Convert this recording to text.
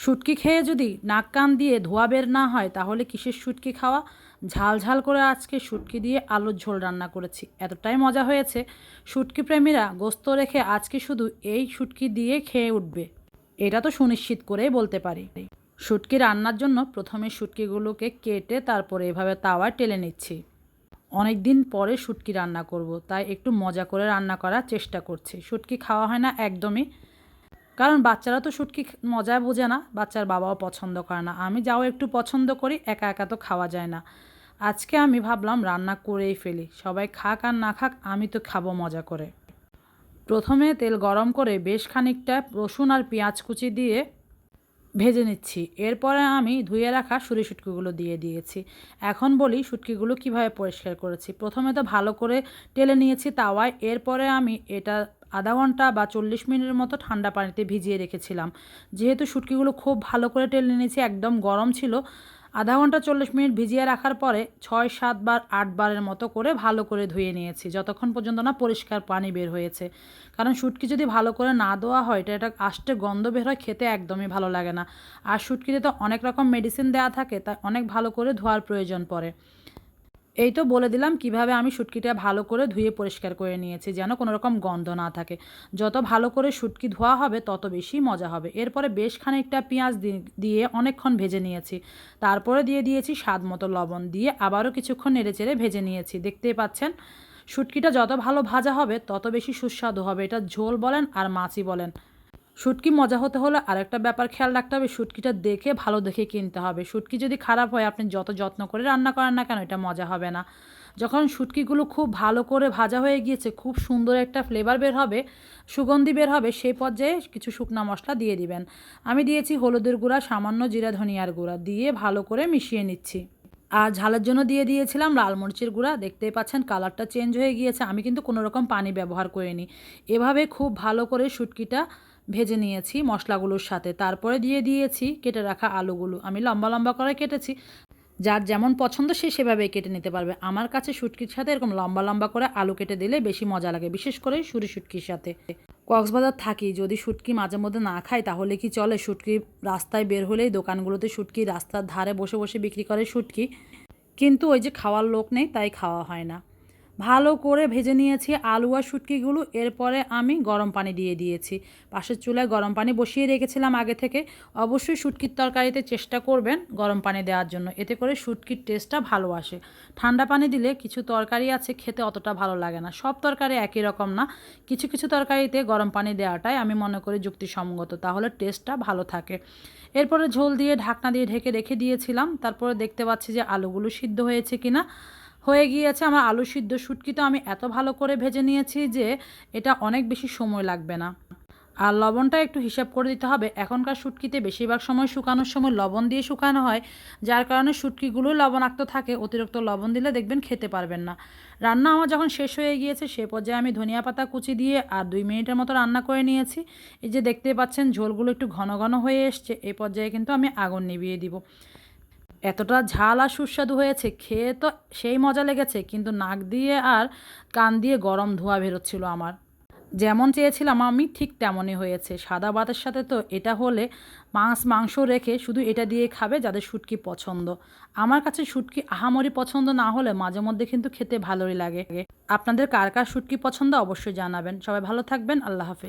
শুটকি খেয়ে যদি নাক কান দিয়ে ধোয়া বের না হয়, তাহলে কিসের শুটকি খাওয়া? ঝাল ঝাল করে আজকে শুটকি দিয়ে আলুর ঝোল রান্না করেছি। এতটাই মজা হয়েছে। শুটকি প্রেমীরা গোস্ত রেখে আজকে শুধু এই শুটকি দিয়ে খেয়ে উঠবে। এটা তো সুনিশ্চিত করেই বলতে পারি। শুটকি রান্নার জন্য প্রথমে শুটকিগুলোকে কেটে তারপরে এভাবে তাওয়ায় টেলে নিচ্ছি। অনেক দিন পরে শুটকি রান্না করব, তাই একটু মজা করে রান্না করার চেষ্টা করছি। শুটকি খাওয়া হয় না একদমই। কারণ বাচ্চারা তো শুটকি মজায় বোঝে না, বাচ্চার বাবাও পছন্দ করে না। আমি যাও একটু পছন্দ করি, একা একা তো খাওয়া যায় না। আজকে আমি ভাবলাম রান্না করেই ফেলি, সবাই খাক আর না খাক, আমি তো খাব মজা করে। প্রথমে তেল গরম করে বেশ খানিকটা রসুন আর পেঁয়াজ কুচি দিয়ে ভেজে নিচ্ছি। এরপরে আমি ধুয়ে রাখা সুরি শুটকিগুলো দিয়ে দিয়েছি। এখন বলি শুটকিগুলো কীভাবে পরিষ্কার করেছি। প্রথমে তো ভালো করে টেলে নিয়েছি তাওয়ায়। এরপরে আমি এটা আধা ঘণ্টা বা চল্লিশ মিনিটের মতো ঠান্ডা পানিতে ভিজিয়ে রেখেছিলাম। যেহেতু শুটকিগুলো খুব ভালো করে টেলে নিয়েছি, একদম গরম ছিল আধা ঘণ্টা চল্লিশ মিনিট ভিজিয়ে রাখার পরে ছয় সাতবার আটবারের মতো করে ভালো করে ধুয়ে নিয়েছি, যতক্ষণ পর্যন্ত না পরিষ্কার পানি বের হয়েছে। কারণ শুটকি যদি ভালো করে না দেওয়া হয়, এটা এটা আষ্টে গন্ধ বের হয়, খেতে একদমই ভালো লাগে না। আর শুটকিতে তো অনেক রকম মেডিসিন দেওয়া থাকে তাই অনেক ভালো করে ধোয়ার প্রয়োজন পড়ে। এই তো বলে দিলাম কীভাবে আমি শুটকিটা ভালো করে ধুয়ে পরিষ্কার করে নিয়েছি, যেন কোনো রকম গন্ধ না থাকে। যত ভালো করে শুটকি ধোয়া হবে, তত বেশি মজা হবে। এরপরে বেশ খানিকটা পেঁয়াজ দিয়ে অনেকক্ষণ ভেজে নিয়েছি। তারপরে দিয়ে দিয়েছি স্বাদ মতো লবণ দিয়ে আবারও কিছুক্ষণ নেড়েচেড়ে ভেজে নিয়েছি। দেখতেই পাচ্ছেন শুটকিটা যত ভালো ভাজা হবে, তত বেশি সুস্বাদু হবে। এটা ঝোল বলেন আর মাছই বলেন। শুটকি মজা হতে হলে আরেকটা ব্যাপার খেয়াল রাখতে হবে, শুটকিটা দেখে, ভালো দেখে কিনতে হবে। শুটকি যদি খারাপ হয়, আপনি যত যত্ন করে রান্না করেন না কেন, এটা মজা হবে না। যখন শুটকিগুলো খুব ভালো করে ভাজা হয়ে গিয়েছে, খুব সুন্দর একটা ফ্লেভার বের হবে, সুগন্ধি বের হবে, সেই পর্যায়ে কিছু শুকনা মশলা দিয়ে দিবেন। আমি দিয়েছি হলুদের গুঁড়া, সামান্য জিরা, ধনিয়ার গুঁড়া দিয়ে ভালো করে মিশিয়ে নিচ্ছি। আর ঝালের জন্য দিয়ে দিয়েছিলাম লাল মরিচের গুঁড়া। দেখতেই পাচ্ছেন কালারটা চেঞ্জ হয়ে গিয়েছে। আমি কিন্তু কোনো রকম পানি ব্যবহার করিনি। এভাবে খুব ভালো করে শুটকিটা ভেজে নিয়েছি মশলাগুলোর সাথে। তারপরে দিয়ে দিয়েছি কেটে রাখা আলুগুলো। আমি লম্বা লম্বা করে কেটেছি। যার যেমন পছন্দ সে সেভাবেই কেটে নিতে পারবে। আমার কাছে শুটকির সাথে এরকম লম্বা লম্বা করে আলু কেটে দিলে বেশি মজা লাগে, বিশেষ করে সুরি শুটকির সাথে। কক্সবাজার থাকি, যদি শুটকি মাঝে মধ্যে না খাই, তাহলে কি চলে? শুটকি রাস্তায় বের হলেই দোকানগুলোতে শুটকি রাস্তার ধারে বসে বসে বিক্রি করে শুটকি। কিন্তু ওই যে খাওয়ার লোক নেই, তাই খাওয়া হয় না। ভালো করে ভেজে নিয়েছি আলু আর শুটকিগুলো। এরপরে আমি গরম পানি দিয়ে দিয়েছি। পাশের চুলায় গরম পানি বসিয়ে রেখেছিলাম আগে থেকে। অবশ্যই শুটকির তরকারিতে চেষ্টা করবেন গরম পানি দেওয়ার জন্য। এতে করে শুটকির টেস্টটা ভালো আসে। ঠান্ডা পানি দিলে কিছু তরকারি আছে খেতে অতটা ভালো লাগে না। সব তরকারি একই রকম না। কিছু কিছু তরকারিতে গরম পানি দেওয়াটাই আমি মনে করি যুক্তিসঙ্গত। তাহলে টেস্টটা ভালো থাকে। এরপরে ঝোল দিয়ে ঢাকনা দিয়ে ঢেকে রেখে দিয়েছিলাম। তারপরে দেখতে পাচ্ছি যে আলুগুলো সিদ্ধ হয়েছে কিনা। হয়ে গিয়েছে আমার আলু সিদ্ধ শুটকি তো আমি এত ভালো করে ভেজে নিয়েছি যে এটা অনেক বেশি সময় লাগবে না। আর লবণটা একটু হিসাব করে দিতে হবে। এখনকার শুটকিতে বেশিরভাগ সময় শুকানোর সময় লবণ দিয়ে শুকানো হয়, যার কারণে শুটকিগুলো লবণাক্ত থাকে। অতিরিক্ত লবণ দিলে দেখবেন খেতে পারবেন না। রান্না আমার যখন শেষ হয়ে গিয়েছে, সে পর্যায়ে আমি ধনিয়া পাতা কুচি দিয়ে আর দুই মিনিটের মতো রান্না করে নিয়েছি। এই যে দেখতে পাচ্ছেন, ঝোলগুলো একটু ঘন ঘন হয়ে এসছে। এই পর্যায়ে কিন্তু আমি আগুন নিভিয়ে দিব। এতটা ঝাল আর সুস্বাদু হয়েছে, খেয়ে তো সেই মজা লেগেছে, কিন্তু নাক দিয়ে আর কান দিয়ে গরম ধোয়া বেরোচ্ছিল আমার। যেমন চেয়েছিলাম আমি, ঠিক তেমনই হয়েছে। সাদা ভাতের সাথে তো এটা হলে মাছ মাংস রেখে শুধু এটা দিয়ে খাবে যাদের শুটকি পছন্দ। আমার কাছে শুটকি আহামরি পছন্দ না হলে মাঝে মধ্যে কিন্তু খেতে ভালোই লাগে। আপনাদের কার কার শুটকি পছন্দ অবশ্যই জানাবেন। সবাই ভালো থাকবেন, আল্লাহ হাফেজ।